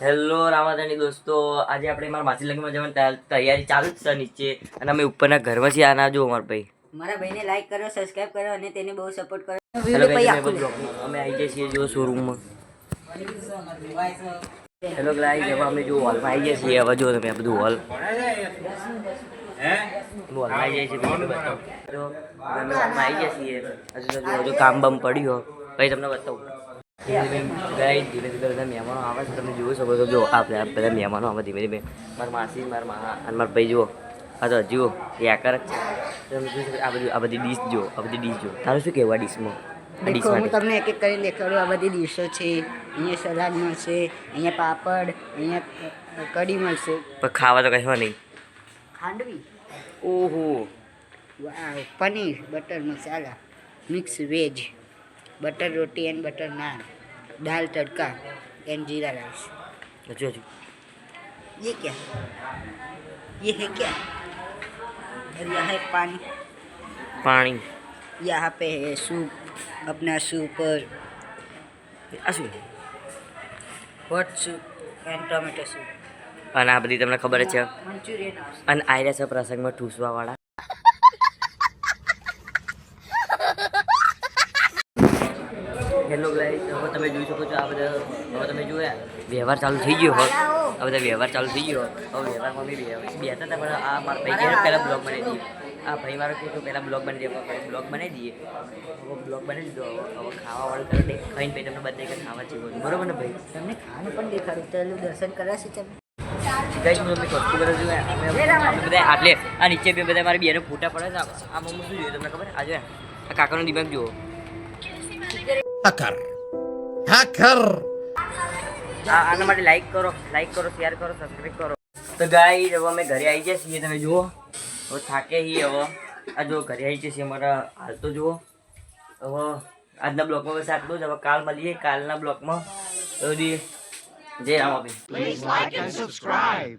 Hello રામાધાની દોસ્તો આજે આપણે મારા માસી લગ્નમાં જવાની તૈયારી ચાલુ જ છે નીચે અને અમે ઉપરના ઘરમાં છીએ આના જો અમાર ભાઈ. મારા ભાઈને લાઈક કરો સબસ્ક્રાઇબ કરો અને તેને બહુ સપોર્ટ કરો. અમે આવી જઈએ છીએ જો શોરૂમમાં હેલો ગાઈસ હવે અમે જો હોલમાં આવી જઈએ છીએ હવે જો તમે આ બધું હોલ હોલમાં આવી જઈએ છીએ જો અમે હોલમાં આવી જઈએ છીએ. હજુ કામ બામ પડ્યું હોય પછી તમને બતાવું. ગાઈસ ધીમે ધીમે બધા મહેમાનો આવે છે. તમે જોઈ શકો છો જો આપણે બધા મહેમાનો આવે ધીમે ધીમે. મારા માસી મારા મા અને મારા ભાઈ જુઓ. આ તો જુઓ એ આકાર જ છે. તમે જોઈ શકો આ બધી આ બધી ડીશ જો આ બધી ડીશ જો તારું શું કહેવું ડીશમાં હું તમને એક એક કરીને દેખાડું. આ બધી ડીશો છે. અહીંયા સલાડ મળશે અહીંયા પાપડ અહીંયા કઢી મળશે. પણ ખાવા તો કહેવા નહીં. ખાંડવી? ઓહો. વાહ paneer butter masala mix veg. Butter roti and butter naan dal tadka and jeera rice. હજુ હજુ. ये क्या ये હે क्या દરિયા है पानी पानी यहाँ पे है सूप अपना सूप और what soup and tomato soup. અને આ બધી તમને ખબર છે? અને આયરા પ્રસંગમાં ઠૂસવાવાળા હેલો ગાઈસ હવે તમે જોઈ શકો છો આ બધા હવે તમે જોયા વ્યવહાર ચાલુ થઈ ગયો હોત આ બધા વ્યવહાર ચાલુ થઈ ગયો હવે વ્યવહારમાં બી બેઠા હતા પણ આ મારા ભાઈ પહેલાં બ્લોગ બનાવી દઈએ. આ ભાઈ મારો કહે તો પહેલાં બ્લોગ બનાવી દઈએ પછી બ્લોગ બનાવી દઈએ. હવે બ્લોગ બનાવી દીધો હવે હવે ખાવાવાળું કરો ને ખાઈને પછી તમને બધા કે ખાવા જેવું. બરોબર ને ભાઈ? તમને ખાવાનું પણ દેખાડું ચાલો દર્શન કરાશે તમે કરે છું આપણે બધા આટલે આ નીચે બે બધા મારી બેનો ફોટા પડે છે. આ- આ મમ્મી શું જોયું તમને ખબર? આ જો આ કાકાનો દિમાગ જુઓ. Hacker. હકર આના માટે લાઈક કરો લાઈક કરો શેર કરો સબસ્ક્રાઇબ કરો. તો ગાઈસ હવે અમે ઘરે આવી જઈએ છીએ તમે જુઓ. હવે થાકે હી હવે. આ જો ઘરે આવી જઈએ છીએ અમારા હાલ તો જુઓ. હવે આજના બ્લોગમાં બસ આટલું જ. હવે કાલ મળીએ કાલના બ્લોગમાં. જે. જય રામાભાઈ like and subscribe.